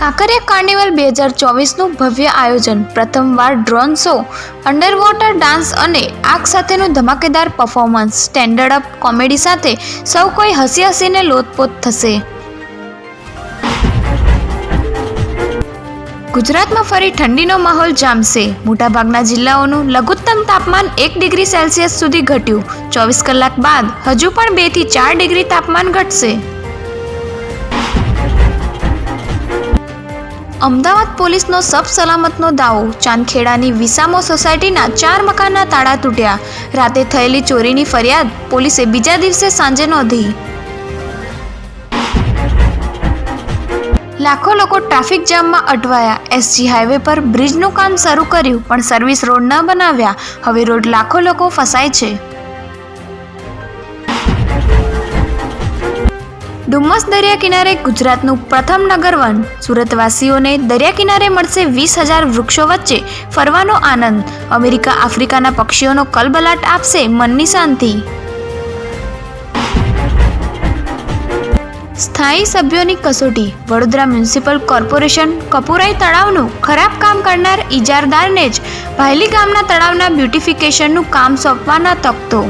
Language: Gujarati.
કાંકરિયા કાર્નિવલ બે હજાર ચોવીસનું ભવ્ય આયોજન. પ્રથમવાર ડ્રોન શો, અંડરવોટર ડાન્સ અને આગ સાથેનું ધમાકેદાર પરફોર્મન્સ સ્ટેન્ડર્ડ અપ કોમેડી સાથે સૌ કોઈ હસી હસીને લોતપોત થશે. ગુજરાતમાં ફરી ઠંડીનો માહોલ જામશે. મોટાભાગના જિલ્લાઓનું લઘુત્તમ તાપમાન એક ડિગ્રી સેલ્સિયસ સુધી ઘટ્યું. ચોવીસ કલાક બાદ હજુ પણ બેથી ચાર ડિગ્રી તાપમાન ઘટશે. અમદાવાદ પોલીસનો સબ સલામતનો દાવો. ચાંદખેડાની વિસામો સોસાયટીના ચાર મકાનના તાળા તૂટ્યા. રાતે થયેલી ચોરીની ફરિયાદ પોલીસે બીજા દિવસે સાંજે નોંધી. લાખો લોકો ટ્રાફિક જામમાં અટવાયા. એસજી હાઈવે પર બ્રિજનું કામ શરૂ કર્યું, પણ સર્વિસ રોડ ન બનાવ્યા. હવે રોડ લાખો લોકો ફસાય છે. ડુમ્મસ દરિયા કિનારે ગુજરાતનું પ્રથમ નગરવન સુરતવાસીઓને દરિયા કિનારે મળશે વીસ હજાર વૃક્ષો વચ્ચે ફરવાનો આનંદ. અમેરિકા, આફ્રિકાના પક્ષીઓનો કલબલાટ આપશે મનની શાંતિ. સ્થાયી સભ્યોની કસોટી. વડોદરા મ્યુનિસિપલ કોર્પોરેશન કપુરાઈ તળાવનું ખરાબ કામ કરનાર ઇજારદારને જ ભાયલી ગામના તળાવના બ્યુટિફિકેશનનું કામ સોંપવાના તકતો